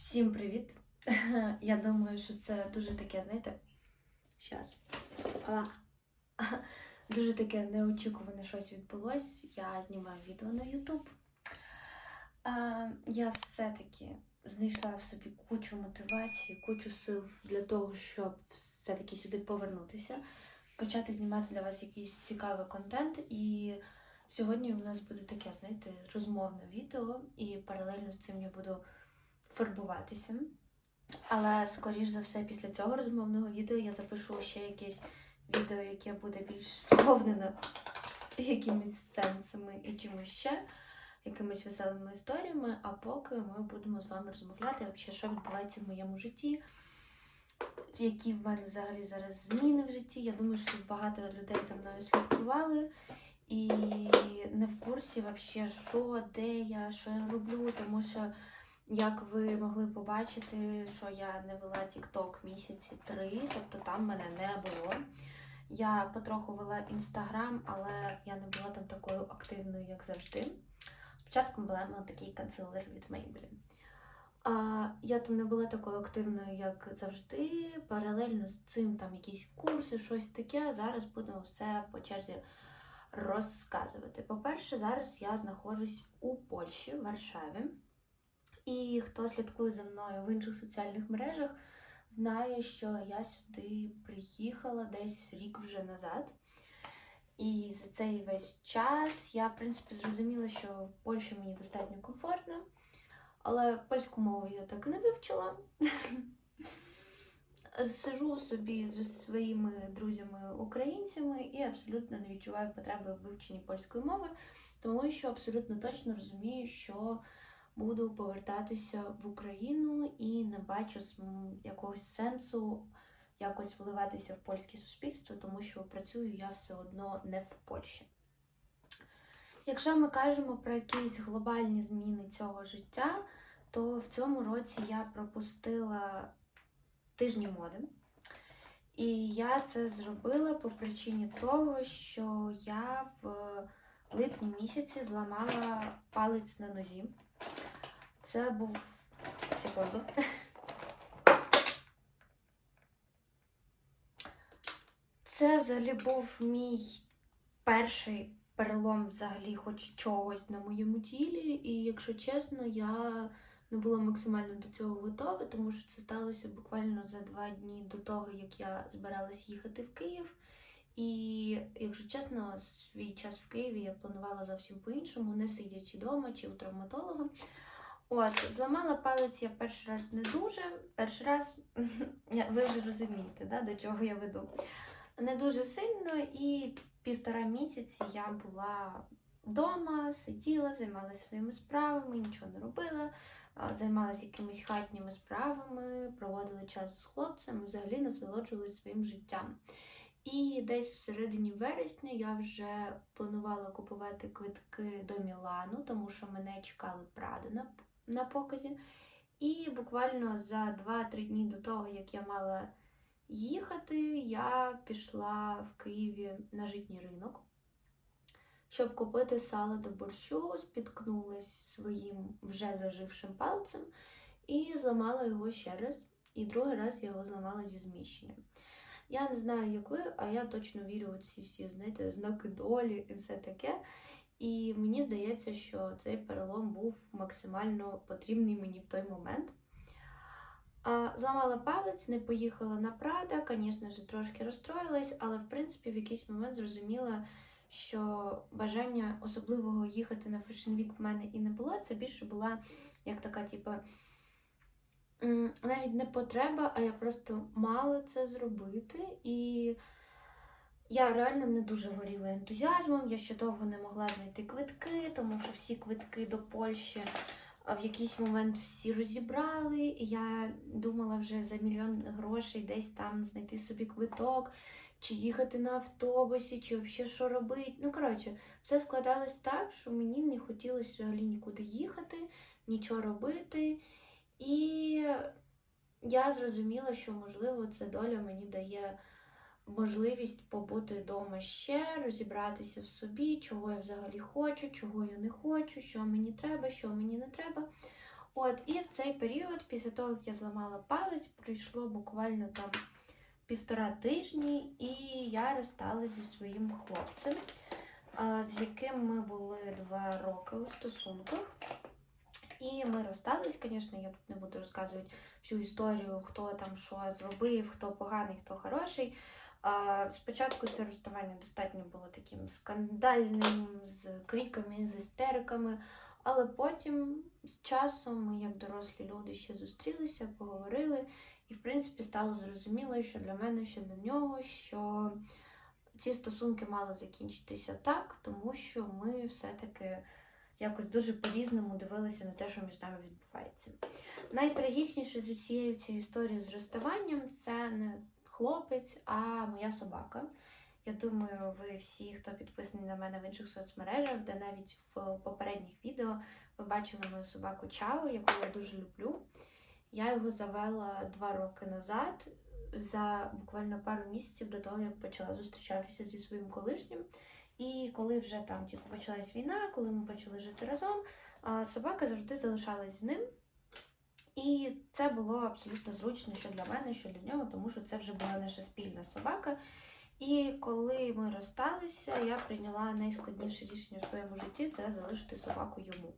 Всім привіт! Я думаю, що це дуже таке, знаєте, щас. А. Дуже таке неочікуване щось відбулось. Я знімаю відео на YouTube. Я все-таки знайшла в собі кучу мотивації, кучу сил для того, щоб все-таки сюди повернутися, почати знімати для вас якийсь цікавий контент. І сьогодні у нас буде таке, знаєте, розмовне відео, і паралельно з цим я буду фарбуватися. Але, скоріш за все, після цього розмовного відео я запишу ще якесь відео, яке буде більш сповнене якимись сенсами і чимось ще, якимись веселими історіями. А поки ми будемо з вами розмовляти, взагалі, що відбувається в моєму житті, які в мене взагалі зараз зміни в житті. Я думаю, що багато людей за мною слідкували. І не в курсі, вообще, що, де я, що я роблю, тому що як ви могли побачити, що я не вела TikTok місяці три, тобто там мене не було. Я потроху вела інстаграм, але я не була там такою активною, як завжди. Спочатку була такий канцелер від. А я там не була такою активною, як завжди. Паралельно з цим там якісь курси, щось таке. Зараз будемо все по черзі розказувати. По-перше, зараз я знаходжусь у Польщі, в Варшаві. І хто слідкує за мною в інших соціальних мережах, знає, що я сюди приїхала десь рік вже назад. І за цей весь час я, в принципі, зрозуміла, що в Польщі мені достатньо комфортно, але польську мову я так і не вивчила. Сижу собі зі своїми друзями-українцями і абсолютно не відчуваю потреби в вивченні польської мови, тому що абсолютно точно розумію, що буду повертатися в Україну і не бачу якогось сенсу якось вливатися в польське суспільство, тому що працюю я все одно не в Польщі. Якщо ми кажемо про якісь глобальні зміни цього життя, то в цьому році я пропустила тижні моди. І я це зробила по причині того, що я в липні місяці зламала палець на нозі. Це був секунду. Це взагалі був мій перший перелом взагалі хоч чогось на моєму тілі. І якщо чесно, я не була максимально до цього готова, тому що це сталося буквально за два дні до того, як я збиралась їхати в Київ. І, якщо чесно, свій час в Києві я планувала зовсім по-іншому, не сидячи вдома чи у травматолога. От, зламала палець я перший раз не дуже. Перший раз, ви вже розумієте, да, до чого я веду. Не дуже сильно, і півтора місяці я була вдома, сиділа, займалася своїми справами, нічого не робила, займалася якимись хатніми справами, проводила час з хлопцем, взагалі насолоджувалася своїм життям. І десь всередині вересня я вже планувала купувати квитки до Мілану, тому що мене чекали Пради на, показі. І буквально за 2-3 дні до того, як я мала їхати, я пішла в Києві на житній ринок, щоб купити сало до борщу, спіткнулась своїм вже зажившим пальцем і зламала його ще раз. І другий раз я його зламала зі зміщенням. Я не знаю, як ви, а я точно вірю у ці всі, знаєте, знаки долі і все таке. І мені здається, що цей перелом був максимально потрібний мені в той момент. Зламала палець, не поїхала на Прада, звісно ж, трошки розстроїлась, але в принципі в якийсь момент зрозуміла, що бажання особливого їхати на Fashion Week в мене і не було. Це більше була як така, типу, навіть не потреба, а я просто мала це зробити. І я реально не дуже горіла ентузіазмом. Я ще довго не могла знайти квитки, тому що всі квитки до Польщі в якийсь момент всі розібрали. І я думала вже за мільйон грошей десь там знайти собі квиток, чи їхати на автобусі, чи взагалі що робити. Ну, коротше, все складалось так, що мені не хотілося взагалі нікуди їхати, нічого робити. І я зрозуміла, що, можливо, це доля мені дає можливість побути вдома ще, розібратися в собі, чого я взагалі хочу, чого я не хочу, що мені треба, що мені не треба. От, і в цей період, після того, як я зламала палець, пройшло буквально там півтора тижні, і я розсталася зі своїм хлопцем, з яким ми були два роки у стосунках. І ми розстались, звісно, я тут не буду розказувати всю історію, хто там що зробив, хто поганий, хто хороший. Спочатку це розставання достатньо було таким скандальним, з криками, з істериками, але потім з часом ми, як дорослі люди, ще зустрілися, поговорили, і, в принципі, стало зрозуміло, що для мене, що для нього, що ці стосунки мали закінчитися так, тому що ми все-таки якось дуже по-різному дивилися на те, що між нами відбувається. Найтрагічніше з усією цією історією з розставанням це не хлопець, а моя собака. Я думаю, ви всі, хто підписаний на мене в інших соцмережах, де навіть в попередніх відео ви бачили мою собаку Чао, яку я дуже люблю. Я його завела два роки назад, за буквально пару місяців до того, як почала зустрічатися зі своїм колишнім. І коли вже там типу, почалась війна, коли ми почали жити разом, собака завжди залишалась з ним. І це було абсолютно зручно що для мене, що для нього, тому що це вже була наша спільна собака. І коли ми розсталися, я прийняла найскладніше рішення в своєму житті це залишити собаку йому.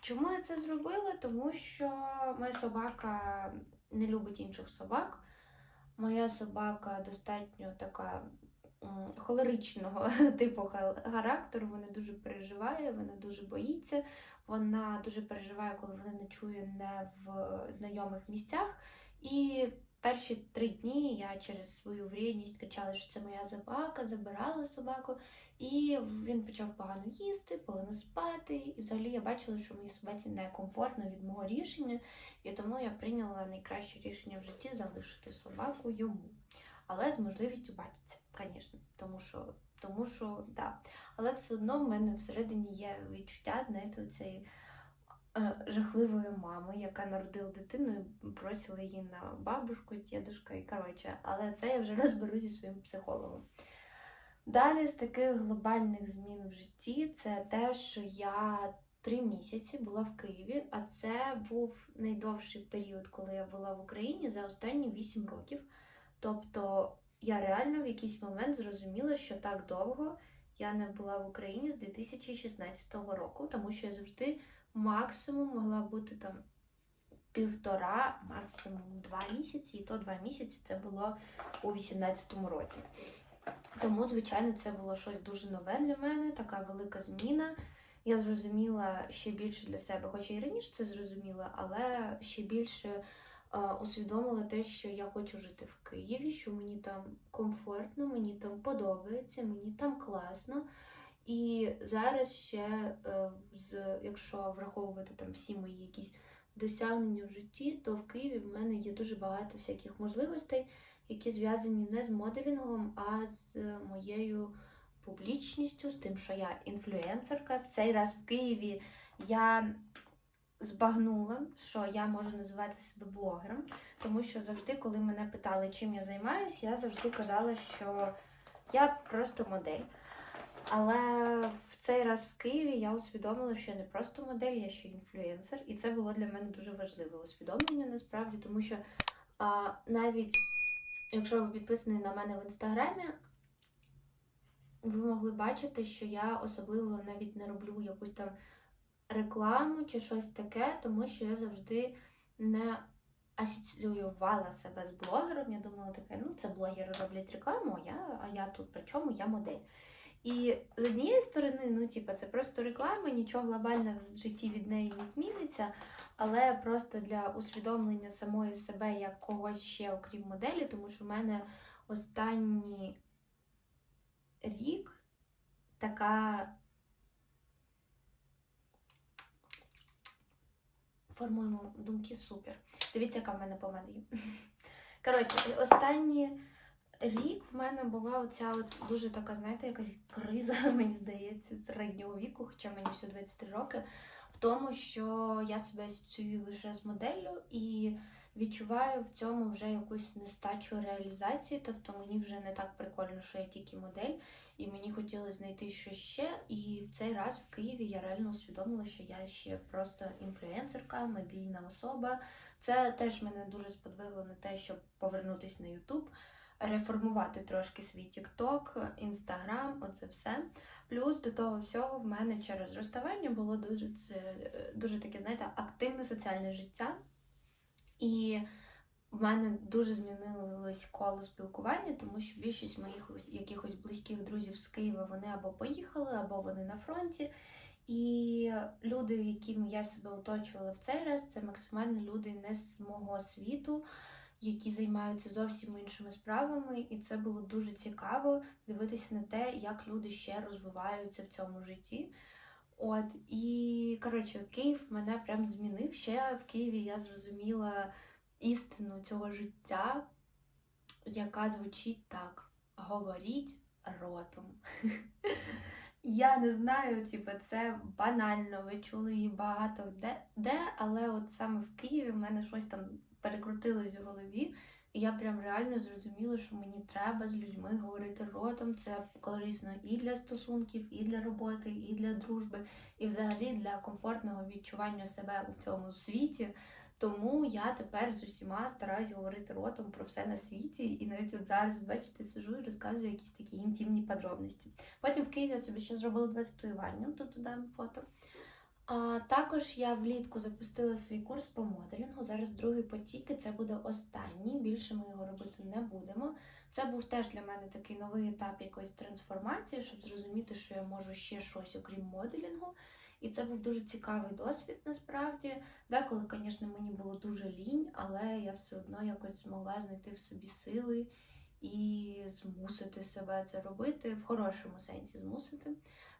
Чому я це зробила? Тому що моя собака не любить інших собак. Моя собака достатньо така холеричного типу характеру. Вона дуже переживає, вона дуже боїться. Вона дуже переживає, коли вона ночує не в знайомих місцях. І перші три дні я через свою врідність кричала, що це моя собака, забирала собаку. І він почав погано їсти, погано спати. І взагалі я бачила, що моїй собаці некомфортно від мого рішення, і тому я прийняла найкраще рішення в житті залишити собаку йому. Але з можливістю бачитися, звісно. Тому що, тому що, да. Але все одно в мене всередині є відчуття, знаєте, цієї е, жахливої мами, яка народила дитину і бросила її на бабушку з дідушкою. Коротше, але це я вже розберу зі своїм психологом. Далі з таких глобальних змін в житті це те, що я три місяці була в Києві, а це був найдовший період, коли я була в Україні за останні вісім років. Тобто я реально в якийсь момент зрозуміла, що так довго я не була в Україні з 2016 року, тому що я завжди максимум могла бути там півтора, максимум два місяці, і то два місяці це було у 2018 році. Тому, звичайно, це було щось дуже нове для мене, така велика зміна. Я зрозуміла ще більше для себе, хоча і раніше це зрозуміла, але ще більше усвідомила те, що я хочу жити в Києві, що мені там комфортно, мені там подобається, мені там класно. І зараз ще, е, якщо враховувати там всі мої якісь досягнення в житті, то в Києві в мене є дуже багато всяких можливостей, які зв'язані не з моделінгом, а з моєю публічністю, з тим, що я інфлюенсерка. В цей раз в Києві я збагнула, що я можу називати себе блогером, тому що завжди, коли мене питали, чим я займаюся, я завжди казала, що я просто модель. Але в цей раз в Києві я усвідомила, що я не просто модель, я ще інфлюенсер, і це було для мене дуже важливе усвідомлення насправді, тому що а, навіть якщо ви підписані на мене в інстаграмі, ви могли бачити, що я особливо навіть не роблю якусь там рекламу чи щось таке, тому що я завжди не асоціювала себе з блогером. Я думала таке, ну це блогери роблять рекламу, а я, а я тут при чому я модель. І з однієї сторони, ну, типа, це просто реклама, нічого глобального в житті від неї не зміниться, але просто для усвідомлення самої себе як когось ще, окрім моделі, тому що в мене останній рік така формуємо думки супер. Дивіться, яка в мене помада є. Коротше, останній рік в мене була оця от дуже така, знаєте, якась криза, мені здається, середнього віку, хоча мені всього 23 роки. в тому, що я себе асоціюю лише з моделлю і відчуваю в цьому вже якусь нестачу реалізації. Тобто мені вже не так прикольно, що я тільки модель, і мені хотілося знайти щось ще. І в цей раз в Києві я реально усвідомила, що я ще просто інфлюенсерка, медійна особа. Це теж мене дуже сподвигло на те, щоб повернутися на Ютуб. Реформувати трошки свій TikTok, Instagram, оце все. Плюс до того всього в мене через розставання було дуже дуже таке, знаєте, активне соціальне життя. І в мене дуже змінилось коло спілкування, тому що більшість моїх якихось близьких друзів з Києва вони або поїхали, або вони на фронті. І люди, якими я себе оточувала в цей раз, це максимально люди не з мого світу, які займаються зовсім іншими справами. І це було дуже цікаво дивитися на те, як люди ще розвиваються в цьому житті. От і коротше, Київ мене прям змінив. Ще в Києві я зрозуміла істину цього життя, яка звучить так: говоріть ротом. Я не знаю, типу, це банально, ви чули її багато де, де, але от саме в Києві в мене щось там перекрутилось в голові. І я прям реально зрозуміла, що мені треба з людьми говорити ротом. Це корисно і для стосунків, і для роботи, і для дружби, і взагалі для комфортного відчування себе у цьому світі. Тому я тепер з усіма стараюсь говорити ротом про все на світі. І навіть от зараз, бачите, сижу і розказую якісь такі інтимні подробності. Потім в Києві я собі ще зробила два татуювання, тут додам фото. А також я влітку запустила свій курс по моделінгу. Зараз другий потік, і це буде останній. Більше ми його робити не будемо. Це був теж для мене такий новий етап якоїсь трансформації, щоб зрозуміти, що я можу ще щось, окрім моделінгу. І це був дуже цікавий досвід насправді. Деколи, звісно, мені було дуже лінь, але я все одно якось змогла знайти в собі сили і змусити себе це робити, в хорошому сенсі змусити.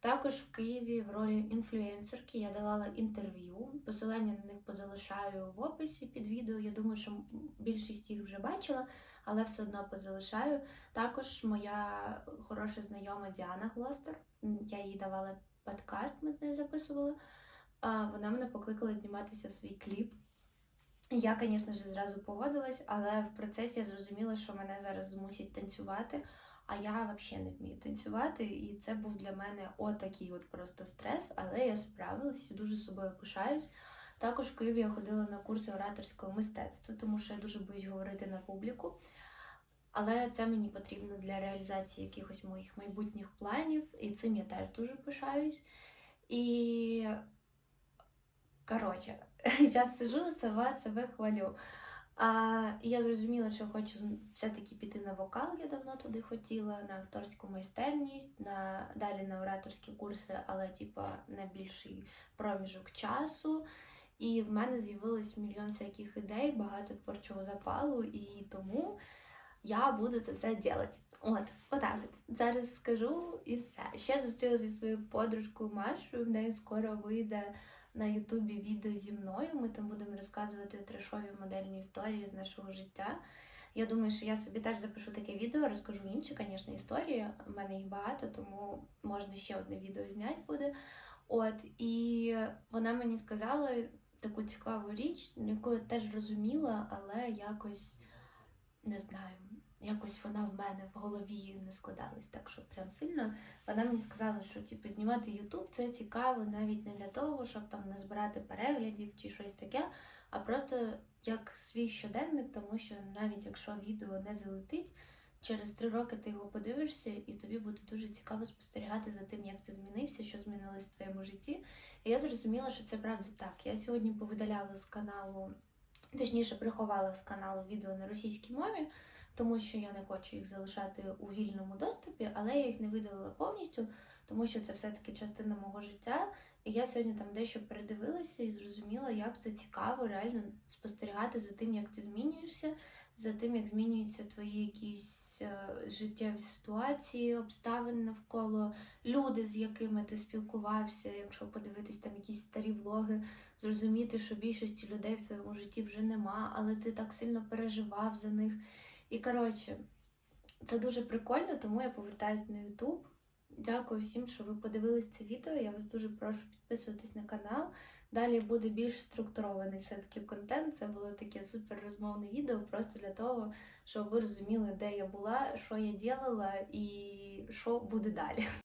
Також в Києві в ролі інфлюенсерки я давала інтерв'ю. Посилання на них позалишаю в описі під відео. Я думаю, що більшість їх вже бачила, але все одно позалишаю. Також моя хороша знайома Діана Глостер. Я їй давала подкаст, ми з нею записували. Вона мене покликала зніматися в свій кліп. Я, звісно ж, зразу погодилась, але в процесі я зрозуміла, що мене зараз змусять танцювати, а я взагалі не вмію танцювати. І це був для мене отакий от просто стрес, але я справилась і дуже собою пишаюсь. Також в Києві я ходила на курси ораторського мистецтва, тому що я дуже боюсь говорити на публіку. Але це мені потрібно для реалізації якихось моїх майбутніх планів, і цим я теж дуже пишаюсь. І коротше, зараз сижу, сама себе хвалю. А я зрозуміла, що хочу все-таки піти на вокал. Я давно туди хотіла, на акторську майстерність, на далі на ораторські курси, але типа на більший проміжок часу. І в мене з'явилось мільйон всяких ідей, багато творчого запалу, і тому я буду це все робити. От, отак от. Зараз скажу і все. Ще зустрілася зі своєю подружкою Машою. В неї скоро вийде на Ютубі відео зі мною. Ми там будемо розказувати трешові модельні історії з нашого життя. Я думаю, що я собі теж запишу таке відео, розкажу інші, звісно, історії. У мене їх багато, тому можна ще одне відео зняти буде. От, і вона мені сказала таку цікаву річ, яку я теж розуміла, але якось не знаю якось вона в мене в голові не складалась так, що прям сильно. Вона мені сказала, що типу, знімати Ютуб це цікаво навіть не для того, щоб там не збирати переглядів чи щось таке, а просто як свій щоденник, тому що навіть якщо відео не залетить, через три роки ти його подивишся, і тобі буде дуже цікаво спостерігати за тим, як ти змінився, що змінилось в твоєму житті. І я зрозуміла, що це правда так. Я сьогодні повидаляла з каналу, точніше, приховала з каналу відео на російській мові тому що я не хочу їх залишати у вільному доступі, але я їх не видалила повністю, тому що це все-таки частина мого життя. І я сьогодні там дещо передивилася і зрозуміла, як це цікаво реально спостерігати за тим, як ти змінюєшся, за тим, як змінюються твої якісь е, життєві ситуації, обставини навколо люди, з якими ти спілкувався. Якщо подивитись там якісь старі влоги, зрозуміти, що більшості людей в твоєму житті вже нема, але ти так сильно переживав за них. І коротше, це дуже прикольно, тому я повертаюсь на Ютуб. Дякую всім, що ви подивились це відео. Я вас дуже прошу підписуватись на канал. Далі буде більш структурований все-таки контент. Це було таке супер розмовне відео, просто для того, щоб ви розуміли, де я була, що я ділала і що буде далі.